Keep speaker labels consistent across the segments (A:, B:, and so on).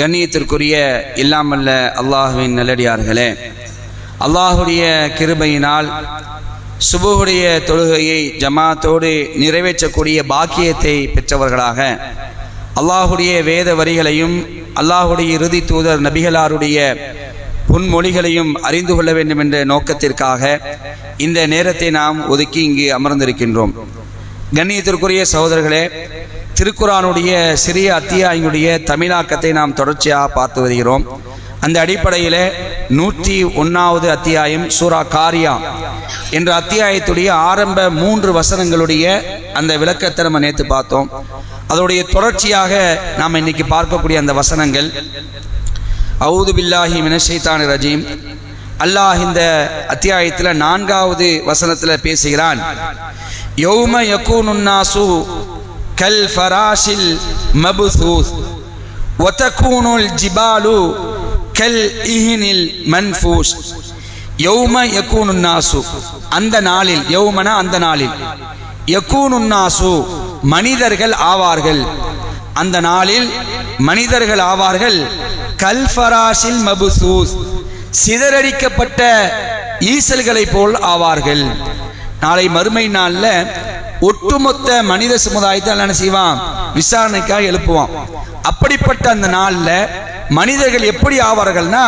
A: கண்ணியத்திற்குரிய இல்லாமல்ல அல்லாஹுவின் நல்லடியார்களே அல்லாஹுடைய கிருபையினால் சுபுடைய தொழுகையை ஜமாத்தோடு நிறைவேற்றக்கூடிய பாக்கியத்தை பெற்றவர்களாக அல்லாஹுடைய வேத வரிகளையும் அல்லாஹுடைய இறுதி தூதர் நபிகளாருடைய புன்மொழிகளையும் அறிந்து கொள்ள வேண்டும் என்ற நோக்கத்திற்காக இந்த நேரத்தை நாம் ஒதுக்கி இங்கு அமர்ந்திருக்கின்றோம். கண்ணியத்திற்குரிய சகோதரர்களே திருக்குறானுடைய சிறிய அத்தியாயினுடைய தமிழாக்கத்தை நாம் தொடர்ச்சியாக பார்த்து வருகிறோம். அந்த அடிப்படையில் நூற்றி ஒன்றாவது அத்தியாயம் சூரா காரியா. என்ற அத்தியாயத்துடைய ஆரம்ப மூன்று வசனங்களுடைய அந்த விளக்கத்தை நம்ம நேற்று பார்த்தோம். அதோடைய தொடர்ச்சியாக நாம் இன்னைக்கு பார்க்கக்கூடிய அந்த வசனங்கள். அவுது பில்லாஹி மினஷைத்தான ரஜீம் அல்லாஹ் இந்த அத்தியாயத்தில் நான்காவது வசனத்தில் பேசுகிறான். யௌம யக்கூனுன்னாசு கல் ஃபராஷில் மபுசூஸ் ஒத்தகூனுல் ஜிபாலு கல் இஹினில் மன்ஃபூஸ். யௌம யக்கூனுன்னாசு அந்த நாளில் யௌமனா அந்த நாளில். யக்கூனுன்னாசு மனிதர்கள் ஆவார்கள். அந்த நாளில் மனிதர்கள் ஆவார்கள். கல்ஃபராஷில் மபுசூஸ் சிதறடிக்கப்பட்ட ஈசல்களைப் போல் ஆவார்கள். நாளை மறுமை நாளில் ஒட்டுமொத்த மனித சமுதாயத்தை என்ன செய்வான்? விசாரணைக்காக எழுப்புவான். அப்படிப்பட்ட அந்த நாளில் மனிதர்கள் எப்படி ஆவார்கள்னா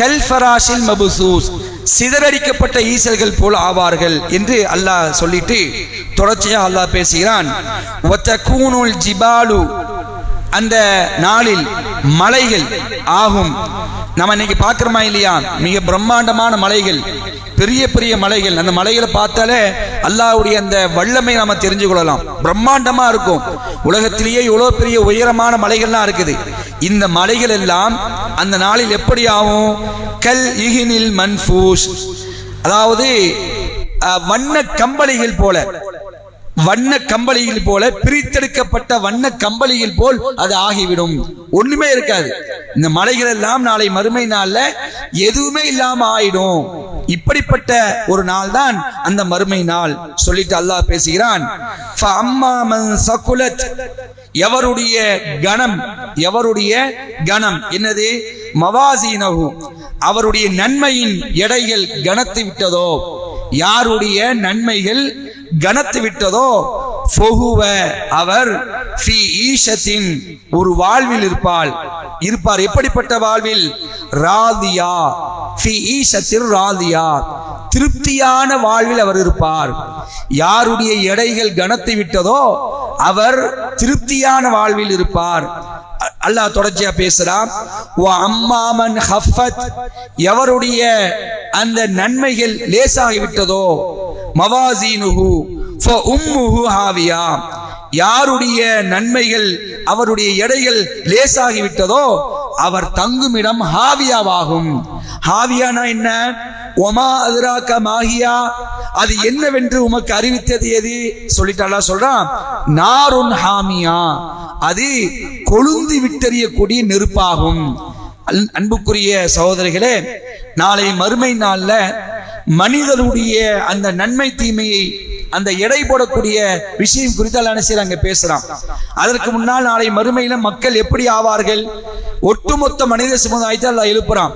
A: கல்ஃபராஷில் மபுசூஸ் சிதறடிக்கப்பட்ட ஈசல்கள் போல் ஆவார்கள் என்று அல்லாஹ் சொல்லிட்டு தொடர்ச்சியாக அல்லாஹ் பேசுகிறான். ஜிபாலு. அந்த நாளில் மலைகள் ஆகும். நம்ம இன்னைக்கு பார்க்குறோமா இல்லையா? மிக பிரம்மாண்டமான மலைகள். பெரிய பெரிய மலைகள். அந்த மலைகளை பார்த்தாலே அல்லாவுடைய அந்த வல்லமை நம்ம தெரிஞ்சு கொள்ளலாம். பிரம்மாண்டமாக இருக்கும். உலகத்திலேயே இவ்வளோ பெரிய உயரமான மலைகள்லாம் இருக்குது. இந்த மலைகள் எல்லாம் அந்த நாளில் எப்படி ஆகும்? கல் இஹினில் மன்ஃபூஸ். அதாவது வண்ண கம்பளிகள் போல. வண்ண கம்பளியில் போல பிரித்தெடுக்கப்பட்ட வண்ண கம்பளியில் போல் அது ஆகிவிடும். ஒண்ணுமே இருக்காது. இந்த மலைகள் எல்லாம் நாளை மறுமை நாள்ல எதுவுமே இல்லாம ஆயிடும். இப்படிப்பட்ட ஒரு நாள் தான் அந்த மறுமை நாள் சொல்லிட்டு அல்லாஹ் பேசுகிறான். மன் சகுலத்" எவருடைய கணம் எவருடைய கணம்? என்னது? மவாசீனஹு. அவருடைய நன்மையின் எடைகள் கனத்து விட்டதோ? யாருடைய நன்மைகள் கனத்து விட்டதோ? அவர் ஒரு வாழ்வில் இருப்பாள். இருப்பார். எப்படிப்பட்ட வாழ்வில்? ராதியா. ஃபி ராதியா. திருப்தியான வாழ்வில் அவர் இருப்பார். யாருடைய எடைகள் கனத்து விட்டதோ அவர் திருப்தியான வாழ்வில் இருப்பார். அல்லாஹ் தொடர்ச்சியா பேசுறான் ஓ அம்மாமன் ஹஃபத். எவருடைய அந்த நன்மைகள் லேசாகி விட்டதோ மவாசீனுஹு ஃப உம்முஹு ஹாவியா. யாருடைய நன்மைகள் அவருடைய எடைகள் லேசாகி விட்டதோ அவர் தங்குமிடம் ஹாவியாவாகும். ஹாவியானா என்ன? ஒமா அதிராக்க மாகியா அது என்னவென்று உமக்கு அறிவித்தது எது? சொல்லிட்டு சொல்றான் நாருன் ஹாமியா. அது கொழுந்து விட்டறியக்கூடிய நெருப்பாகும். அன்புக்குரிய சகோதரிகளே நாளை மறுமை நாளில் மனிதருடைய அந்த நன்மை தீமையை அந்த எடை போடக்கூடிய விஷயம் குறித்து அல்ல அங்க பேசுறான். அதற்கு முன்னால் நாளை மறுமையில மக்கள் எப்படி ஆவார்கள்? ஒட்டுமொத்த மனித சமுதாயத்தை அல்ல எழுப்புறான்.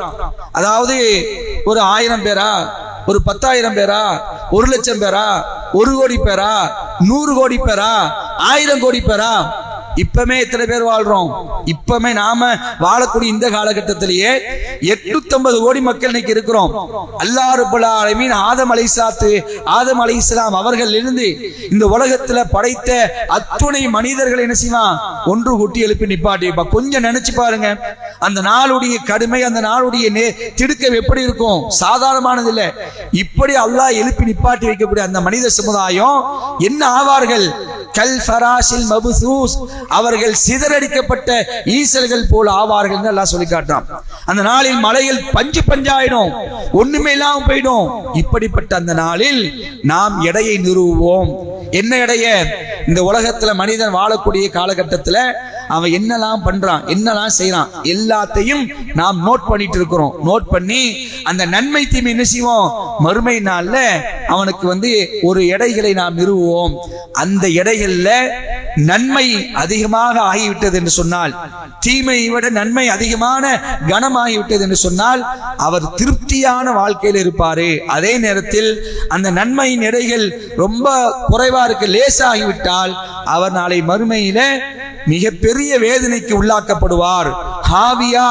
A: அதாவது ஒரு ஆயிரம் பேரா? ஒரு பத்தாயிரம் பேரா? ஒரு லட்சம் பேரா? ஒரு கோடி பேரா? நூறு கோடி பேரா? ஆயிரம் கோடி பேரா? இப்பமே எத்தனை பேர் வாழ்றோம்? இப்பமே நாம வாழக்கூடிய இந்த காலகட்டத்திலேயே எட்நூத்தம்பது கோடி மக்கள் இன்னைக்கு இருக்கிறோம். அல்லாஹ் ரப்பல் ஆதம் அலைசாத்து ஆதம் அலை இஸ்லாம் அவர்கள் இருந்து இந்த உலகத்துல படைத்த அத்துணை மனிதர்களை என்ன செய்வான்? ஒன்று கூட்டி எழுப்பி நிப்பாட்டி கொஞ்சம் நினைச்சு பாருங்க. அந்த நாளுடைய கடுமை அந்த நாளுடைய திடுக்கம் எப்படி இருக்கும்? சாதாரணமானது இல்லை. இப்படி அல்லாஹ் எழுப்பி நிப்பாட்டி வைக்கக்கூடிய அந்த மனித சமுதாயம் என்ன ஆவார்கள்? கல் ஃபராசில் மபுசூஸ் அவர்கள் சிதறடிக்கப்பட்ட ஈசல்கள் போல் ஆவார்கள் எல்லாம் சொல்லி காட்டுறான். அந்த நாளில் மலையில் பஞ்சு பஞ்சாயிடும். ஒண்ணுமே இல்லாம போயிடும். இப்படிப்பட்ட அந்த நாளில் நாம் எடையை நிறுவுவோம். என்ன எடைய? இந்த உலகத்துல மனிதன் வாழக்கூடிய காலகட்டத்துல அவன் என்னெல்லாம் பண்றான் என்னெல்லாம் செய்யறான் எல்லாத்தையும் நாம் நோட் பண்ணிட்டு இருக்கிறோம். நோட் பண்ணி அந்த நன்மை தீமை என்ன செய்வோம்? மறுமை நாள்ல அவனுக்கு வந்து ஒரு எடைகளை நாம் நிறுவுவோம். அந்த எடைகள்ல நன்மை அதிகமாக ஆகிவிட்டது என்று சொன்னால் தீமையை விட நன்மை அதிகமான கனமாகிவிட்டது என்று சொன்னால் அவர் திருப்தியான வாழ்க்கையில் இருப்பாரு. அதே நேரத்தில் அந்த நன்மையின் எடைகள் ரொம்ப குறைவா இருக்கு லேசாகிவிட்டால் அவர் நாளை மறுமையில மிகப்பெரிய வேதனைக்கு உள்ளாக்கப்படுவார். ஹாவியா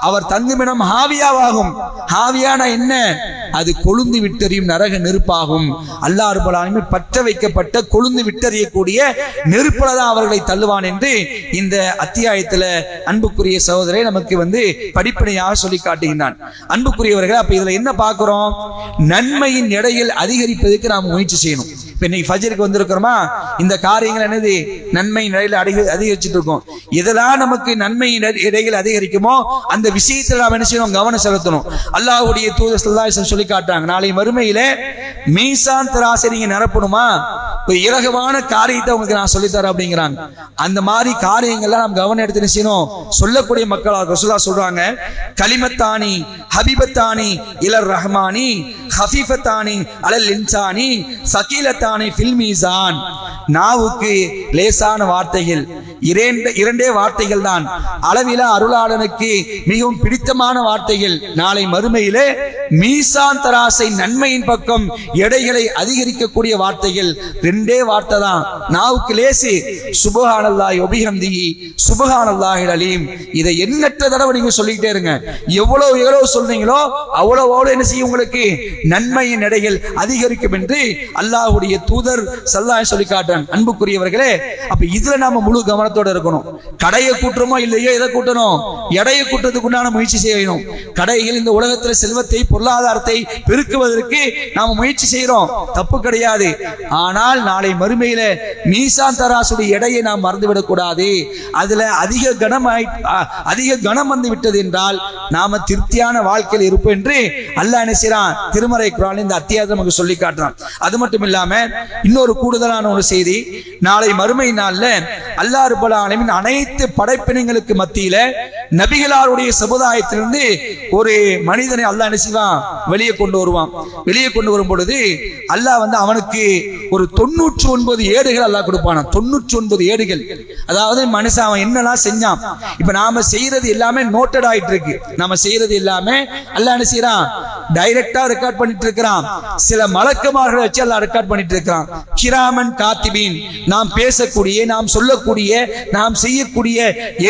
A: அவர் தங்குமிடம் ஹாவியாவாகும். ஹாவியானா என்ன? அது கொழுந்து விட்டறியும் நரக நெருப்பாகும். அல்லாறு ரப்பல் பற்ற வைக்கப்பட்ட கொழுந்து விட்டறியக்கூடிய நெருப்பில தான் அவர்களை தள்ளுவான் என்று இந்த அத்தியாயத்துல அன்புக்குரிய சகோதரரை நமக்கு வந்து படிப்பனையாக சொல்லி காட்டுகின்றான். அன்புக்குரியவர்கள் அப்ப இதுல என்ன பார்க்கிறோம்? நன்மையின் எடையில் அதிகரிப்பதற்கு நாம் முயற்சி செய்யணும். இப்போ இன்னைக்கு ஃபஜருக்கு வந்திருக்கிறோமா? இந்த காரியங்கள் என்னது? நன்மை நிலையில் அதிக அதிகரிச்சுட்டு இருக்கோம் இதெல்லாம் நமக்கு நன்மை இடையில் அதிகரிக்குமோ அந்த விஷயத்தில் நாம் என்ன செய்யணும்? கவனம் செலுத்தணும். அல்லாஹுடைய தூத ஸல்லல்லாஹு சொல்லி காட்டுறாங்க. நாளை மறுமையில் மீசான் தராசை நிரப்பணுமா? ஒரு இலகுவான காரியத்தை உங்களுக்கு நான் சொல்லித்தரேன் அப்படிங்கிறாங்க. அந்த மாதிரி காரியங்கள்லாம் நாம் கவனம் எடுத்து என்ன செய்யணும்? சொல்லக்கூடிய மக்களாக ரசூலா சொல்றாங்க கலிமத்தானி ஹபிபத்தானி இலர் ரஹ்மானி ஹஃபீஃபத்தானி அலல் இன்சானி சகீலத்தானி ஃபில்மீசான் நாவுக்கு லேசான வார்த்தைகள். இரண்டு இரண்டே வார்த்தைகள் தான். அளவில அருளாளனுக்கு மிகவும் பிடித்தமான வார்த்தைகள். நாளை மறுமையிலே மீசான் தராசை நன்மையின் பக்கம் எடைகளை அதிகரிக்கக்கூடிய வார்த்தைகள். ரெண்டே வார்த்தை தான். நாவுக்கு லேசு. சுபஹானல்லாஹி ஒபிஹம்திஹி சுபஹானல்லாஹில் அலீம். இதை எண்ணற்ற தடவை நீங்க சொல்லிக்கிட்டே இருங்க. எவ்வளவு எவ்வளவு சொல்றீங்களோ அவ்வளவு என்ன செய்யும் உங்களுக்கு? நன்மையின் எடைகள் அதிகரிக்கும் என்று அல்லாஹ்வுடைய தூதர் சல்லாய் சொல்லி காட்டுறாங்க. அன்புக்குரியவர்களே அப்ப இதுல நாம முழு கவனம் கவனத்தோட இருக்கணும். கடையை கூட்டுறோமோ இல்லையோ எதை கூட்டணும்? எடையை கூட்டுறதுக்கு உண்டான முயற்சி செய்யணும். கடைகள் இந்த உலகத்துல செல்வத்தை பொருளாதாரத்தை பெருக்குவதற்கு நாம முயற்சி செய்யறோம். தப்பு கிடையாது. ஆனால் நாளை மறுமையில மீசான் தராசுடைய எடையை நாம் மறந்துவிடக் கூடாது அதுல அதிக கனம் அதிக கனம் வந்து விட்டது என்றால் நாம திருப்தியான வாழ்க்கையில் இருப்போம் என்று அல்லாஹ் என்ன திருமறை குரான் இந்த அத்தியாயத்தை நமக்கு சொல்லி காட்டுறான். அது மட்டும் இல்லாம இன்னொரு கூடுதலான ஒரு செய்தி. நாளை மறுமை நாள்ல அல்லாறு ரப்பல் ஆலமீன் அனைத்து படைப்பினங்களுக்கு மத்தியில நபிகளாருடைய சமுதாயத்திலிருந்து ஒரு மனிதனை அல்லாஹ் என்ன செய்வான்? வெளியே கொண்டு வருவான். வெளியே கொண்டு வரும் பொழுது அல்லாஹ் வந்து அவனுக்கு ஒரு தொண்ணூற்றி ஒன்பது ஏடுகள் அல்லாஹ் கொடுப்பானா தொண்ணூற்றி ஒன்பது ஏடுகள். அதாவது மனுஷன் அவன் என்னெல்லாம் செஞ்சான்? இப்ப நாம செய்யறது எல்லாமே நோட்டட் ஆயிட்டு இருக்கு நாம செய்யறது எல்லாமே அல்லாஹ் என்ன செய்யறான் டைரக்டா ரெக்கார்ட் பண்ணிட்டு இருக்கிறான் சில மலக்குமார்களை வச்சு அல்லாஹ் ரெக்கார்ட் பண்ணிட்டு இருக்கிறான் கிராமன் காத்திபீன். நாம் பேசக்கூடிய நாம் சொல்லக்கூடிய நாம் செய்யக்கூடிய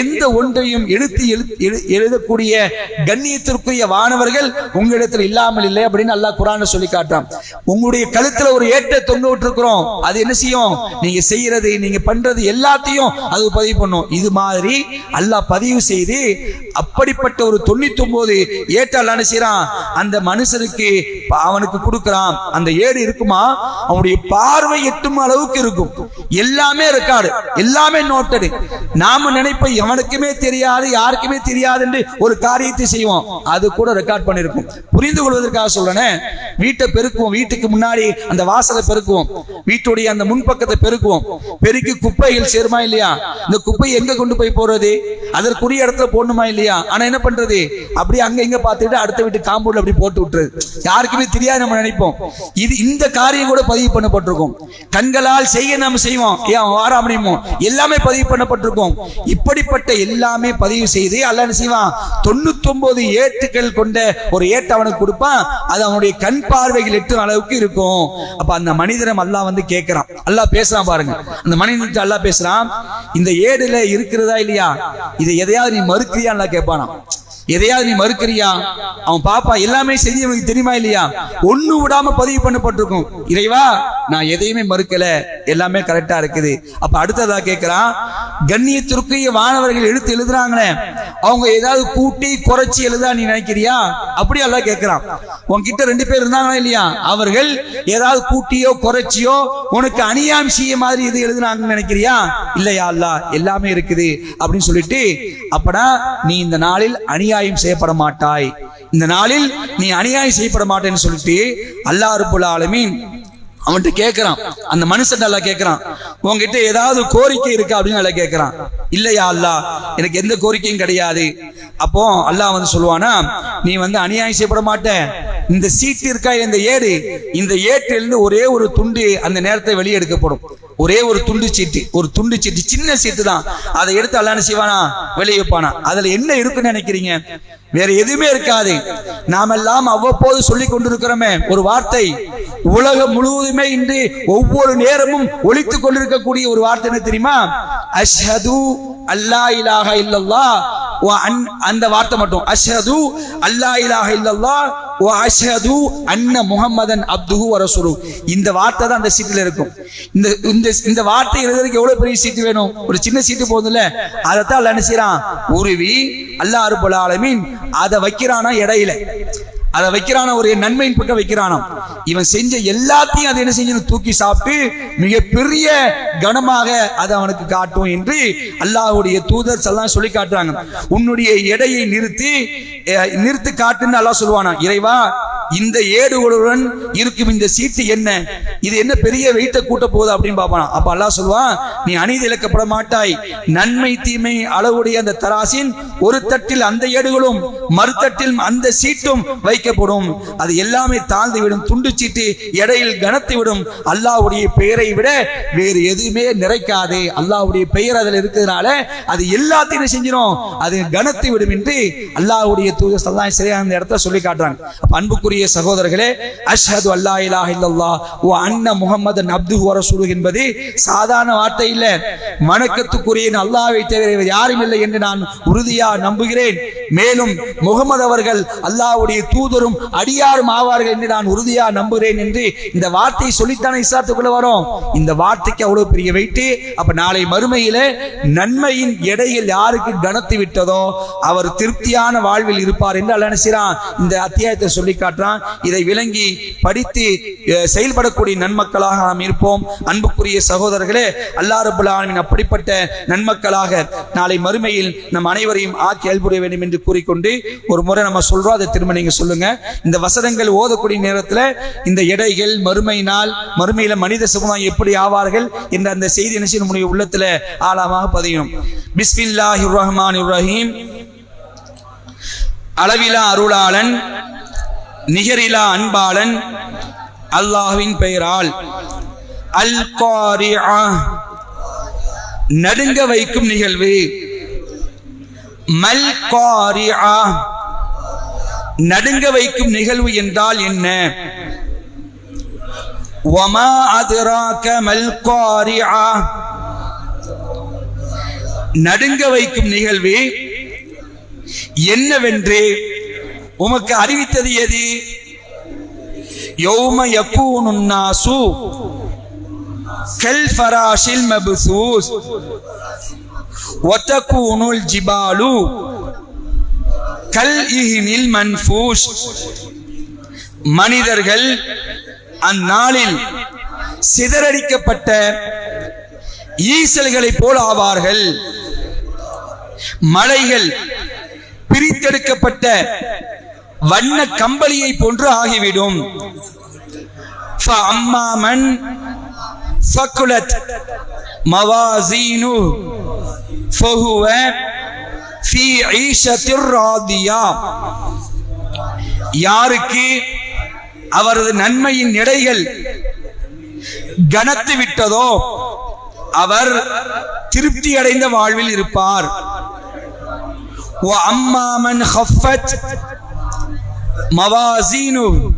A: எந்த ஒன்றையும் எடுத்து எழு- எழுதக்கூடிய கண்ணியத்திற்குரிய வானவர்கள் உங்களிடத்தில் இல்லாமல் இல்லை அப்படின்னு அல்லாஹ் குரான் சொல்லி காட்டுறான். உங்களுடைய கழுத்துல ஒரு ஏட்ட தொங்க விட்டுருக்கிறோம். அது என்ன செய்யும்? நீங்க செய்யறது நீங்க பண்றது எல்லாத்தையும் அது பதிவு பண்ணும். இது மாதிரி அல்லாஹ் பதிவு செய்து அப்படிப்பட்ட ஒரு தொண்ணூத்தி ஒன்பது ஏட்ட அல்லாஹ் என்ன செய்யறான் அந்த மனுஷனுக்கு அவனுக்கு கொடுக்கறான். அந்த ஏடு இருக்குமா? அவனுடைய பார்வை எட்டும் அளவுக்கு இருக்கும். எல்லாமே ரெக்கார்டு எல்லாமே நோட்டடு நாம நினைப்ப எவனுக்குமே தெரியாது யாருக்குமே தெரியாது என்று ஒரு காரியத்தை செய்வோம். அது கூட ரெக்கார்ட் பண்ணிருக்கும் புரிந்து கொள்வதற்காக சொல்றேன் வீட்டை பெருக்குவோம். வீட்டுக்கு முன்னாடி அந்த வாசலை பெருக்குவோம். வீட்டுடைய அந்த முன்பக்கத்தை பெருக்குவோம். பெருக்கி குப்பைகள் சேருமா இல்லையா? இந்த குப்பை எங்க கொண்டு போய் போறது அதற்குரிய இடத்துல போடணுமா இல்லையா? ஆனா என்ன பண்றது? அப்படி அங்க இங்க பார்த்துட்டு அடுத்த வீட்டு காம்பவுண்ட்ல அப்படி போட்டு விட்டுறது. யாருக்குமே தெரியாது நம்ம நினைப்போம். இது இந்த காரியம் கூட பதிவு பண்ணப்பட்டிருக்கும். கண்களால் செய்ய நாம செய்வோம். ஏன் அவன் வாரா முடியுமோ? எல்லாமே பதிவு பண்ணப்பட்டிருக்கும். இப்படிப்பட்ட எல்லாமே பதிவு செய்து அல்ல என்ன செய்வான்? தொண்ணூத்தி ஏட்டுகள் கொண்ட ஒரு ஏட்டு அவனுக்கு கொடுப்பான். அது அவனுடைய கண் பார்வைகள் எட்டும் அளவுக்கு இருக்கும். அப்ப அந்த மனிதரம் அல்லாஹ் வந்து கேட்கிறான் அல்லாஹ் பேசுறான் பாருங்க. அந்த மனிதனுக்கு அல்லாஹ் பேசுறான் இந்த ஏடுல இருக்கிறதா இல்லையா? இதை எதையாவது நீ மறுக்கிறியா? கேட்பானா எதையாவது நீ மறுக்கிறியா? அவன் பாப்பா எல்லாமே செய்ய அவனுக்கு தெரியுமா இல்லையா? ஒண்ணு விடாம பதிவு பண்ணப்பட்டிருக்கும். இறைவா நான் எதையுமே மறுக்கல. எல்லாமே கரெக்டா இருக்குது. அப்ப அடுத்ததா கேட்கிறான் கண்ணியத்திற்குரிய மாணவர்கள் எடுத்து எழுதுறாங்களே அவங்க ஏதாவது கூட்டி குறைச்சி எழுதா நீ நினைக்கிறியா? அப்படி எல்லாம் கேட்கிறான் உன்கிட்ட ரெண்டு பேர் இருந்தாங்களா இல்லையா? அவர்கள் ஏதாவது கூட்டியோ குறைச்சியோ உனக்கு அணியாம் செய்ய மாதிரி இது எழுதுனாங்கன்னு நினைக்கிறியா? இல்லையா அல்லா எல்லாமே இருக்குது. அப்படின்னு சொல்லிட்டு அப்படா நீ இந்த நாளில் அணியா அநியாயம் செய்யப்பட மாட்டாய் இந்த நாளில் நீ அநியாயம் செய்யப்பட மாட்டேன்னு சொல்லிட்டு அல்லாஹ் ரபுல் ஆலமீன் அவன்கிட்ட கேட்கிறான் அந்த மனுஷன் நல்லா கேட்கிறான் உன்கிட்ட ஏதாவது கோரிக்கை இருக்கா அப்படின்னு நல்லா கேட்கிறான் இல்லையா அல்லாஹ் எனக்கு எந்த கோரிக்கையும் கிடையாது. அப்போ அல்லாஹ் வந்து சொல்லுவானா நீ வந்து அநியாயம் செய்யப்பட மாட்டேன் இந்த சீட்டு இருக்கா இந்த ஏடு. இந்த ஏட்டிலிருந்து ஒரே ஒரு துண்டு அந்த நேரத்தை வெளியே எடுக்கப்படும். ஒரே ஒரு துண்டு சீட்டு. ஒரு துண்டு சீட்டு. சின்ன சீட்டு தான். அதை எடுத்து அல்லான செய்வானா? வெளியே வைப்பானா? அதுல என்ன இருக்குன்னு நினைக்கிறீங்க? வேற எதுவுமே இருக்காது. நாமெல்லாம் அவ்வப்போது சொல்லி கொண்டிருக்கிறோமே. ஒரு வார்த்தை. உலகம் முழுவதுமே இன்று ஒவ்வொரு நேரமும் ஒழித்துக் கொண்டிருக்கக்கூடிய ஒரு வார்த்தை என்ன தெரியுமா? அஷ்ஹது அல்லா இலாஹ இல்லல்லா அந்த வார்த்தை மட்டும். அஷ்ஹது அல்லா இலாஹ இல்லல்லா ஓ அஷ்ஹது அன்ன முகமதன் அப்துஹு வரசுரு இந்த வார்த்தை தான் அந்த சீட்டில் இருக்கும். இந்த இந்த இந்த வார்த்தை எழுதுறதுக்கு எவ்வளோ பெரிய சீட்டு வேணும்? ஒரு சின்ன சீட்டு போதும்ல? அதைத்தான் அல்ல என்ன உருவி அல்லாஹ் ரப்பல் ஆலமீன் அதை வைக்கிறானா? இடையில அதை வைக்கிறான? ஒரு நன்மையின் பக்கம் வைக்கிறானாம் இவன் செஞ்ச எல்லாத்தையும் அதை என்ன செஞ்சு தூக்கி சாப்பிட்டு மிகப்பெரிய கனமாக அதை அவனுக்கு காட்டும் என்று அல்லாஹுடைய தூதர் எல்லாம் சொல்லி காட்டுறாங்க. உன்னுடைய எடையை நிறுத்தி அஹ், நிறுத்தி காட்டுன்னு அல்லாஹ் சொல்லுவானா? இறைவா இந்த ஏடுகளுடன் இருக்கும் இந்த சீட்டு என்ன? இது என்ன பெரிய வெயிட்ட கூட்ட போகுது அப்படின்னு பாப்பானா அப்ப அல்லாஹ் சொல்லுவான் நீ அநீதி இழக்கப்பட மாட்டாய். நன்மை தீமை அளவுடைய அந்த தராசின் ஒரு தட்டில் அந்த ஏடுகளும் மறுத்தட்டில் அந்த சீட்டும் வைக்கப்படும். அது எல்லாமே தாழ்ந்து விடும் துண்டு சீட்டு எடையில் கனத்து விடும். அல்லாவுடைய பெயரை விட வேறு எதுவுமே நிறைக்காது. அல்லாவுடைய பெயர் அதில் இருக்கிறதுனால அது எல்லாத்தையும் செஞ்சிடும் அது கனத்து விடும் என்று அல்லாஹ்வுடைய தூதர் சரியான சரியா இடத்த சொல்லி காட்டுறாங்க. அப்ப அன்புக்குரிய அன்புக்குரிய சகோதரர்களே அஷ்ஹது அல்லா இலா இல்லல்லா ஓ அண்ண முகமது அப்து வ என்பது சாதாரண வார்த்தை இல்லை வணக்கத்துக்குரிய அல்லாவை தவிர யாரும் இல்லை என்று நான் உறுதியா நம்புகிறேன் மேலும் முகமது அவர்கள் அல்லாவுடைய தூதரும் அடியாரும் ஆவார்கள் என்று நான் உறுதியா நம்புகிறேன் என்று இந்த வார்த்தையை சொல்லித்தானே இஸ்லாத்துக்குள்ள வரும்? இந்த வார்த்தைக்கு அவ்வளவு பெரிய வெயிட்டு. அப்ப நாளை மறுமையில நன்மையின் எடையில் யாருக்கு கனத்து விட்டதோ அவர் திருப்தியான வாழ்வில் இருப்பார் என்று அல்லாஹ் என்ன இந்த அத்தியாயத்தை சொல்லி காட்டுறான். இதை விளங்கி படித்து செயல்படக்கூடிய நன்மக்களாக நாம் இருப்போம். அன்புக்குரிய சகோதரர்களே அல்லாஹ் ரபுல் அப்படிப்பட்ட நன்மக்களாக நாளை மறுமையில் நம் அனைவரையும் ஆக்கி அல்புரிய வேண்டும் என்று கூறிக்கொண்டு ஒரு முறை நம்ம சொல்றோம். அதை திரும்ப நீங்க சொல்லுங்க. இந்த வசனங்கள் ஓதக்கூடிய நேரத்தில் இந்த எடைகள் மறுமை நாள் மறுமையில மனித சமுதாயம் எப்படி ஆவார்கள் என்ற அந்த செய்தி என்ன நம்முடைய உள்ளத்துல ஆழமாக பதியும். பிஸ்மில்லாஹி ரஹ்மான் ரஹீம். அளவிலா அருளாளன் நிகரிலா அன்பாளன் அல்லாஹ்வின் பெயரால் அல் காரிஆ நடுங்க வைக்கும் நிகழ்வு. மல் காரிஆ நடுங்க வைக்கும் நிகழ்வு என்றால் என்ன? வமா அதுராக மல் காரிஆ நடுங்க வைக்கும் நிகழ்வு என்னவென்று? உமக்கு அறிவித்தது எது? யௌம யக்கூனுன்னாசு கல் ஃபராஷில் மபசூஸ். ஒத்தக்கூனுல் ஜிபாலு கல் இஹினில் மன்ஃபூஸ் மனிதர்கள் அந்நாளில் சிதறடிக்கப்பட்ட ஈசல்களைப் போல் ஆவார்கள். மலைகள் பிரித்தெடுக்கப்பட்ட வண்ண கம்பளியை போன்று ஆகிவிடும். அம்மாமன் சக்குலத் மவாசீனு ஃபஹுவ ஃபீ ஈஷத்திர் ராதியா. யாருக்கு? அவரது நன்மையின் எடைகள் கனத்து விட்டதோ அவர் திருப்தி அடைந்த வாழ்வில் இருப்பார். அம்மாமன் ஹஃபத் மவாசீனு.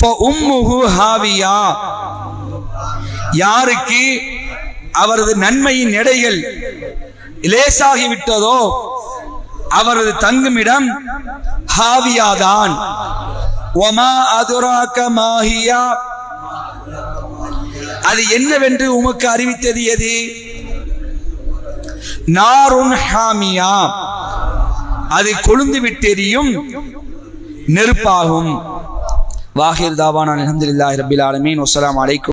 A: உம்முஹு ஹாவியா. யாருக்கு? அவரது நன்மையின் எடைகள் லேசாகிவிட்டதோ அவரது தங்குமிடம் ஹாவியாதான். ஒமா அதுராக மாஹியா. அது என்னவென்று உமக்கு அறிவித்தது எது? நாருன் ஹாமியா. அது கொழுந்து விட்டெறியும் நெருப்பாகும். வாஹிர் தாவான் அலமதுல்லாஹி ரபில் ஆலமீன். வஸ்ஸலாமு அலைக்கும்.